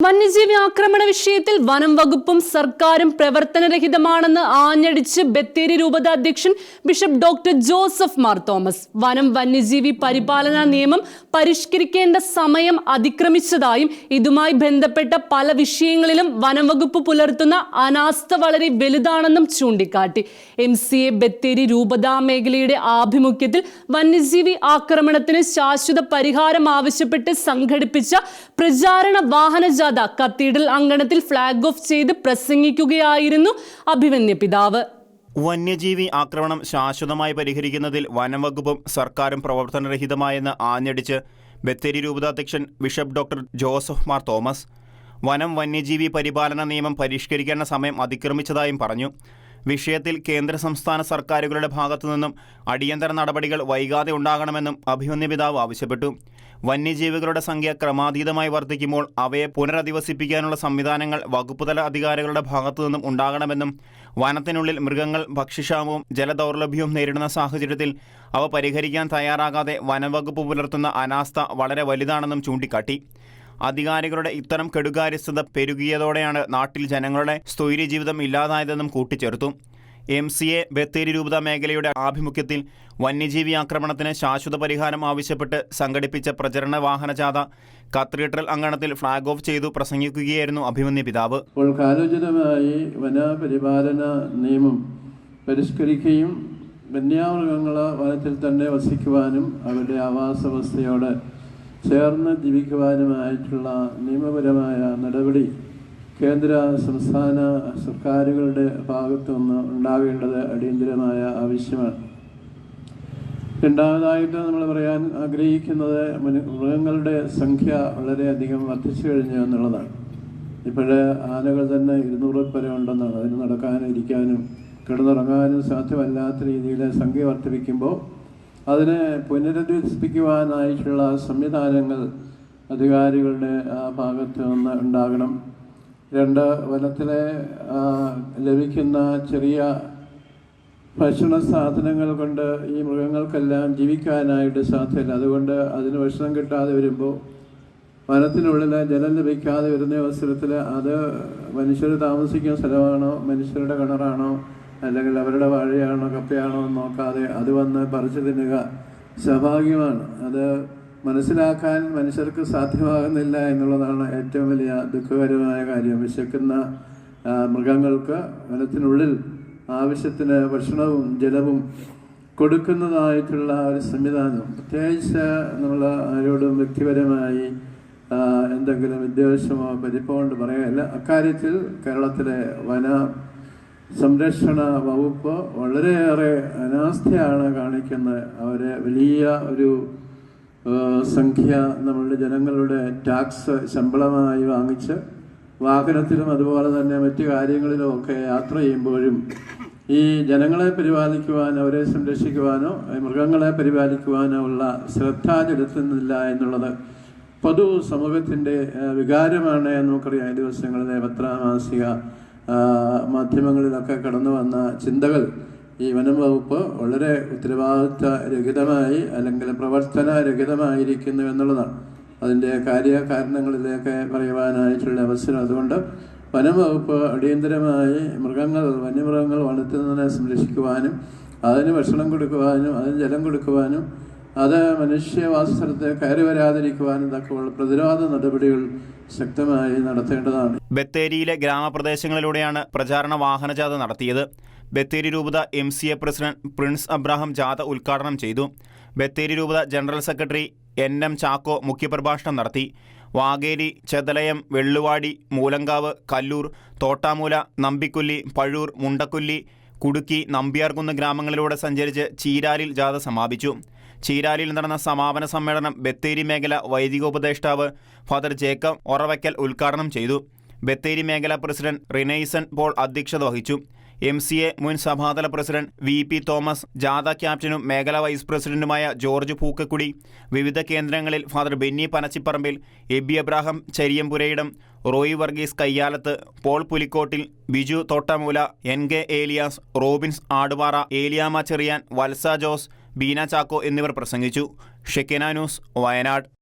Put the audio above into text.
വന്യജീവി ആക്രമണ വിഷയത്തിൽ വനം വകുപ്പും സർക്കാരും പ്രവർത്തനരഹിതമാണെന്ന് ആഞ്ഞടിച്ച് ബത്തേരി രൂപത അധ്യക്ഷൻ bishop doctor Joseph Mar Thomas. വനം വന്യജീവി പരിപാലന നിയമം പരിഷ്കരിക്കേണ്ട സമയം അതിക്രമിച്ചതായും ഇതുമായി ബന്ധപ്പെട്ട പല വിഷയങ്ങളിലും വനം വകുപ്പ് പുലർത്തുന്ന അനാസ്ഥ വളരെ വലുതാണെന്നും ചൂണ്ടിക്കാട്ടി. എം സി എ ബത്തേരി രൂപതാ മേഖലയുടെ ആഭിമുഖ്യത്തിൽ വന്യജീവി ആക്രമണത്തിന് ശാശ്വത പരിഹാരം ആവശ്യപ്പെട്ട് സംഘടിപ്പിച്ച പ്രചാരണ വാഹന ജാഥ കത്തീഡ്രൽ അങ്കണത്തിൽ ഫ്ളാഗ് ഓഫ് ചെയ്ത് പ്രസംഗിക്കുകയായിരുന്നു അഭിമന്യ പിതാവ്. വന്യജീവി ആക്രമണം ശാശ്വതമായി പരിഹരിക്കുന്നതിൽ വനംവകുപ്പും സർക്കാരും പ്രവർത്തനരഹിതമായെന്ന് ആഞ്ഞടിച്ച് Bathery രൂപതാധ്യക്ഷൻ bishop doctor Joseph Mar Thomas വനം വന്യജീവി പരിപാലന നിയമം പരിഷ്കരിക്കേണ്ട സമയം അതിക്രമിച്ചതായും പറഞ്ഞു. വിഷയത്തിൽ കേന്ദ്ര സംസ്ഥാന സർക്കാരുകളുടെ ഭാഗത്തുനിന്നും അടിയന്തര നടപടികൾ വൈകാതെ ഉണ്ടാകണമെന്നും അഭിമന്യ പിതാവ് ആവശ്യപ്പെട്ടു. വന്യജീവികളുടെ സംഖ്യ ക്രമാതീതമായി വർദ്ധിക്കുമ്പോൾ അവയെ പുനരധിവസിപ്പിക്കാനുള്ള സംവിധാനങ്ങൾ വകുപ്പുതല അധികാരികളുടെ ഭാഗത്തുനിന്നും ഉണ്ടാകണമെന്നും വനത്തിനുള്ളിൽ മൃഗങ്ങൾ ഭക്ഷ്യക്ഷാമവും ജലദൗർലഭ്യവും നേരിടുന്ന സാഹചര്യത്തിൽ അവ പരിഹരിക്കാൻ തയ്യാറാകാതെ വനംവകുപ്പ് പുലർത്തുന്ന അനാസ്ഥ വളരെ വലുതാണെന്നും ചൂണ്ടിക്കാട്ടി. അധികാരികളുടെ ഇത്തരം കെടുകാര്യസ്ഥത പെരുകിയതോടെയാണ് നാട്ടിൽ ജനങ്ങളുടെ സ്ഥൈര്യ ജീവിതം ഇല്ലാതായതെന്നും കൂട്ടിച്ചേർത്തു. എം സി എ ബത്തേരി രൂപത മേഖലയുടെ ആഭിമുഖ്യത്തിൽ വന്യജീവി ആക്രമണത്തിന് ശാശ്വത പരിഹാരം ആവശ്യപ്പെട്ട് സംഘടിപ്പിച്ച പ്രചരണ വാഹനജാഥ കത്തീഡ്രൽ അങ്കണത്തിൽ ഫ്ളാഗ് ഓഫ് ചെയ്തു പ്രസംഗിക്കുകയായിരുന്നു അഭിമന്യ പിതാവ്. കാലോചിതമായി വനപരിപാലന നിയമം പരിഷ്കരിക്കുകയും വന്യമൃഗങ്ങൾ വനത്തിൽ തന്നെ വസിക്കുവാനും അവരുടെ ആവാസ വ്യവസ്ഥയോട് ചേർന്ന് ജീവിക്കുവാനുമായിട്ടുള്ള നിയമപരമായ നടപടി കേന്ദ്ര സംസ്ഥാന സർക്കാരുകളുടെ ഭാഗത്തു നിന്ന് ഉണ്ടാകേണ്ടത് അടിയന്തിരമായ ആവശ്യമാണ്. രണ്ടാമതായിട്ട് നമ്മൾ പറയാൻ ആഗ്രഹിക്കുന്നത് മൃഗങ്ങളുടെ സംഖ്യ വളരെയധികം വർദ്ധിച്ചു കഴിഞ്ഞു എന്നുള്ളതാണ്. ഇപ്പോഴേ ആനകൾ തന്നെ ഇരുന്നൂറിൽ പരം ഉണ്ടെന്നാണ്. അതിന് നടക്കാനും ഇരിക്കാനും കിടന്നുറങ്ങാനും സാധ്യമല്ലാത്ത രീതിയിൽ സംഖ്യ വർദ്ധിപ്പിക്കുമ്പോൾ അതിനെ പുനരധിവസിപ്പിക്കുവാനായിട്ടുള്ള സംവിധാനങ്ങൾ അധികാരികളുടെ ആ ഭാഗത്ത് നിന്ന് ഉണ്ടാകണം. രണ്ട് വനത്തിലെ ലഭിക്കുന്ന ചെറിയ ഭക്ഷണ സാധനങ്ങൾ കൊണ്ട് ഈ മൃഗങ്ങൾക്കെല്ലാം ജീവിക്കാനായിട്ട് സാധ്യമല്ല അതുകൊണ്ട് അതിന് ഭക്ഷണം കിട്ടാതെ വരുമ്പോൾ വനത്തിനുള്ളിൽ ജലം ലഭിക്കാതെ വരുന്ന അവസരത്തിൽ അത് മനുഷ്യർ താമസിക്കുന്ന സ്ഥലമാണോ മനുഷ്യരുടെ കിണറാണോ അല്ലെങ്കിൽ അവരുടെ വാഴയാണോ കപ്പയാണോ എന്ന് നോക്കാതെ അത് വന്ന് പറിച്ചു തിന്നുക സ്വാഭാവികമാണ്. അത് മനസ്സിലാക്കാൻ മനുഷ്യർക്ക് സാധ്യമാകുന്നില്ല എന്നുള്ളതാണ് ഏറ്റവും വലിയ ദുഃഖകരമായ കാര്യം. വിശക്കുന്ന മൃഗങ്ങൾക്ക് വനത്തിനുള്ളിൽ ആവശ്യത്തിന് ഭക്ഷണവും ജലവും കൊടുക്കുന്നതായിട്ടുള്ള ഒരു സംവിധാനം. പ്രത്യേകിച്ച് നമ്മൾ ആരോടും വ്യക്തിപരമായി എന്തെങ്കിലും വിദ്വേഷമോ പരിപ്പോ കൊണ്ട് പറയുകയല്ല അക്കാര്യത്തിൽ കേരളത്തിലെ വന സംരക്ഷണ വകുപ്പ് വളരെയേറെ അനാസ്ഥയാണ് കാണിക്കുന്നത് അവരെ വലിയ ഒരു സംഖ്യ നമ്മളുടെ ജനങ്ങളുടെ ടാക്സ് ശമ്പളമായി വാങ്ങിച്ച് വാഹനത്തിലും അതുപോലെ തന്നെ മറ്റു കാര്യങ്ങളിലും ഒക്കെ യാത്ര ചെയ്യുമ്പോഴും ഈ ജനങ്ങളെ പരിപാലിക്കുവാൻ അവരെ സംരക്ഷിക്കുവാനോ മൃഗങ്ങളെ പരിപാലിക്കുവാനോ ഉള്ള ശ്രദ്ധ ചെലുത്തുന്നില്ല എന്നുള്ളത് പൊതു സമൂഹത്തിന്റെ വികാരമാണ് നമുക്കറിയാം. ഈ ദിവസങ്ങളിലെ പത്രമാസിക മാധ്യമങ്ങളിലൊക്കെ കടന്നു വന്ന ചിന്തകൾ ഈ വനം വകുപ്പ് വളരെ ഉത്തരവാദിത്വ രഹിതമായി അല്ലെങ്കിൽ പ്രവർത്തന രഹിതമായിരിക്കുന്നു എന്നുള്ളതാണ്. അതിന്റെ കാര്യകാരണങ്ങളിലേക്ക് പറയുവാനായിട്ടുള്ള അവസരം അതുകൊണ്ട് വനം വകുപ്പ് അടിയന്തരമായി മൃഗങ്ങൾ വന്യമൃഗങ്ങൾ വളർത്തുന്നതിനെ സംരക്ഷിക്കുവാനും അതിന് ഭക്ഷണം കൊടുക്കുവാനും അതിന് ജലം കൊടുക്കുവാനും അത് മനുഷ്യവാസസ്ഥലത്ത് കയറി വരാതിരിക്കുവാനും തക്കമുള്ള പ്രതിരോധ നടപടികൾ ശക്തമായി നടത്തേണ്ടതാണ്. ബത്തേരിയിലെ ഗ്രാമപ്രദേശങ്ങളിലൂടെയാണ് പ്രചാരണ വാഹനജാഥ നടത്തിയത്. ബത്തേരി രൂപത M C A president Prince Abraham ജാഥ ഉദ്ഘാടനം ചെയ്തു. ബത്തേരി രൂപത general secretary N M Chacko മുഖ്യപ്രഭാഷണം നടത്തി. വാഗേരി ചെതലയം വെള്ളുവാടി മൂലങ്കാവ് കല്ലൂർ തോട്ടാമൂല നമ്പിക്കുല്ലി പഴൂർ മുണ്ടക്കുല്ലി കുടുക്കി നമ്പ്യാർകുന്ന് ഗ്രാമങ്ങളിലൂടെ സഞ്ചരിച്ച് ചീരാലിൽ ജാഥ സമാപിച്ചു. ചീരാലിൽ നടന്ന സമാപന സമ്മേളനം ബത്തേരി മേഖല വൈദികോപദേഷ്ടാവ് ഫാദർ ജേക്കബ് ഒറവയ്ക്കൽ ഉദ്ഘാടനം ചെയ്തു. ബത്തേരി മേഖല പ്രസിഡന്റ് റിനൈസൺ പോൾ അധ്യക്ഷത വഹിച്ചു. എം സി എ മുൻ സഭാതല പ്രസിഡന്റ് വി പി തോമസ് ജാഥ ക്യാപ്റ്റനും മേഖല വൈസ് പ്രസിഡന്റുമായ ജോർജ് പൂക്കക്കുടി വിവിധ കേന്ദ്രങ്ങളിൽ father Benny Panachipparambil Aby Abraham Chariyampurayidam Roy Varghese Kayyalathu Paul Pulikottil Biju Thottamoola N K Elias Robins Adupara Eliyamma Cheriyan Valsa Jose Beena Chacko എന്നിവർ പ്രസംഗിച്ചു. ഷെക്കിന ന്യൂസ് വയനാട്.